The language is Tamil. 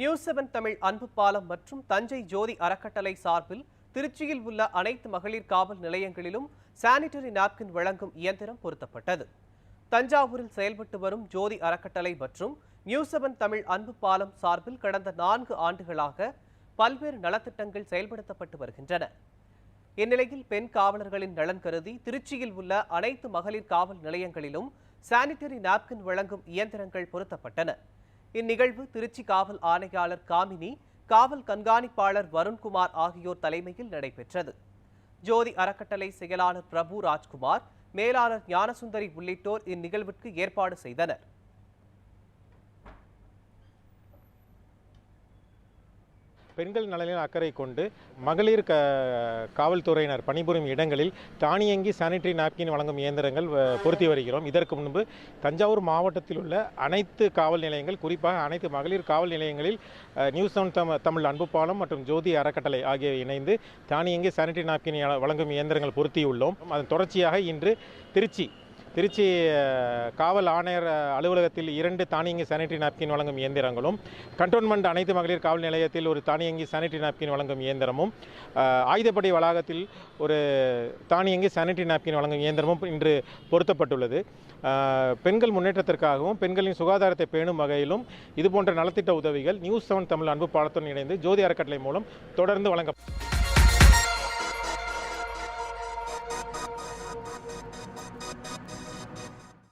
நியூஸ் செவன் தமிழ் அன்பு பாலம் மற்றும் தஞ்சை ஜோதி அறக்கட்டளை சார்பில் திருச்சியில் உள்ள அனைத்து மகளிர் காவல் நிலையங்களிலும் சானிட்டரி நாப்கின் வழங்கும் இயந்திரம் பொருத்தப்பட்டது. தஞ்சாவூரில் செயல்பட்டு வரும் ஜோதி அறக்கட்டளை மற்றும் நியூஸ் செவன் தமிழ் அன்பு பாலம் சார்பில் கடந்த நான்கு ஆண்டுகளாக பல்வேறு நலத்திட்டங்கள் செயல்படுத்தப்பட்டு வருகின்றன. இந்நிலையில் பெண் காவலர்களின் நலன் கருதி திருச்சியில் உள்ள அனைத்து மகளிர் காவல் நிலையங்களிலும் சானிட்டரி நாப்கின் வழங்கும் இயந்திரங்கள் பொருத்தப்பட்டன. இந்நிகழ்வு திருச்சி காவல் ஆணையாளர் காமினி காவல் கண்காணிப்பாளர் வருண்குமார் ஆகியோர் தலைமையில் நடைபெற்றது. ஜோதி அறக்கட்டளை செயலாளர் பிரபு ராஜ்குமார் மேலாளர் ஞானசுந்தரி உள்ளிட்டோர் இந்நிகழ்விற்கு ஏற்பாடு செய்தனர். பெண்கள் நலனில் அக்கறை கொண்டு மகளிர் க காவல்துறையினர் பணிபுரியும் இடங்களில் தானியங்கி சானிட்டரி நாப்கின் வழங்கும் இயந்திரங்கள் பொருத்தி வருகிறோம். இதற்கு முன்பு தஞ்சாவூர் மாவட்டத்தில் உள்ள அனைத்து காவல் நிலையங்கள் குறிப்பாக அனைத்து மகளிர் காவல் நிலையங்களில் நியூஸ் செவன் தம் தமிழ் அன்பு பாலம் மற்றும் ஜோதி அறக்கட்டளை ஆகியவை இணைந்து தானியங்கி சானிட்டரி நாப்கின் வழங்கும் இயந்திரங்கள் பொருத்தியுள்ளோம். அதன் தொடர்ச்சியாக இன்று திருச்சி திருச்சி காவல் ஆணையர் அலுவலகத்தில் இரண்டு தானியங்கி சானிட்டரி நாப்கின் வழங்கும் இயந்திரங்களும் கண்டோன்மெண்ட் அனைத்து மகளிர் காவல் நிலையத்தில் ஒரு தானியங்கி சானிட்டரி நாப்கின் வழங்கும் இயந்திரமும் ஆயுதப்படை வளாகத்தில் ஒரு தானியங்கி சானிட்டரி நாப்கின் வழங்கும் இயந்திரமும் இன்று பொருத்தப்பட்டுள்ளது. பெண்கள் முன்னேற்றத்திற்காகவும் பெண்களின் சுகாதாரத்தை பேணும் வகையிலும் இதுபோன்ற நலத்திட்ட உதவிகள் நியூஸ் செவன் தமிழ் அன்பு பாலத்துடன் இணைந்து ஜோதி அறக்கட்டளை மூலம் தொடர்ந்து வழங்கப்படும்